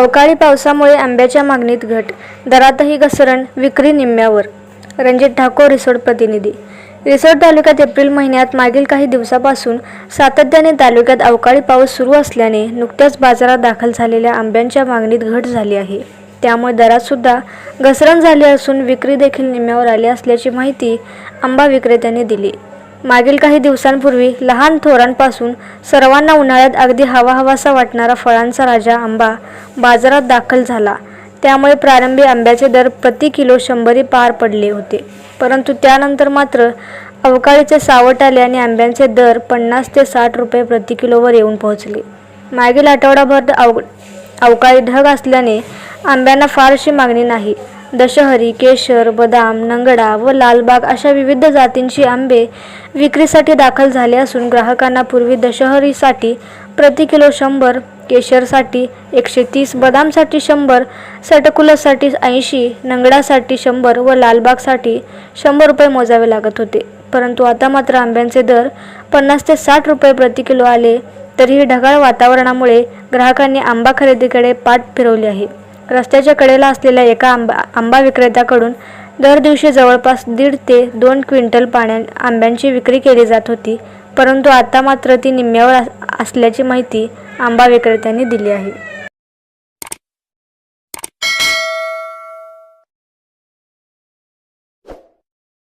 अवकाळी पावसामुळे आंब्याच्या मागणीत घट दरातही घसरण विक्री निम्म्यावर. रणजित ठाकूर रिसोड प्रतिनिधी. रिसोड तालुक्यात एप्रिल महिन्यात मागील काही दिवसापासून सातत्याने तालुक्यात अवकाळी पाऊस सुरू असल्याने नुकत्याच बाजारात दाखल झालेल्या आंब्यांच्या मागणीत घट झाली आहे. त्यामुळे दरात सुद्धा घसरण झाली असून विक्री देखील निम्म्यावर आली असल्याची माहिती आंबा विक्रेत्यांनी दिली. मागील काही दिवसांपूर्वी लहान थोरांपासून सर्वांना उन्हाळ्यात अगदी हवाहवासा वाटणारा फळांचा राजा आंबा बाजारात दाखल झाला. त्यामुळे प्रारंभी आंब्याचे दर प्रति किलो शंभरी पार पडले होते. परंतु त्यानंतर मात्र अवकाळीचे सावट आले आणि आंब्यांचे दर पन्नास ते साठ रुपये प्रति किलोवर येऊन पोहोचले. मागील आठवडाभर अव अवकाळी ढग असल्याने आंब्यांना फारशी मागणी नाही. दशहरी केशर बदाम नंगडा व लालबाग अशा विविध जातींची आंबे विक्रीसाठी दाखल झाले असून ग्राहकांना पूर्वी दशहरीसाठी प्रति किलो शंभर केशरसाठी एकशे तीस बदामसाठी शंभर सटकुलसाठी ऐंशी नंगडासाठी शंभर व लालबागसाठी शंभर रुपये मोजावे लागत होते. परंतु आता मात्र आंब्यांचे दर पन्नास ते साठ रुपये प्रति किलो आले तरीही ढगाळ वातावरणामुळे ग्राहकांनी आंबा खरेदीकडे पाठ फिरवली आहे. रस्त्याच्या कडेला असलेल्या एका आंबा आंबा विक्रेत्याकडून दर दिवशी जवळपास दीड ते दोन क्विंटल पाण्या आंब्यांची विक्री केली जात होती. परंतु आता मात्र ती निम्म्यावर असल्याची माहिती आंबा विक्रेत्यांनी दिली आहे.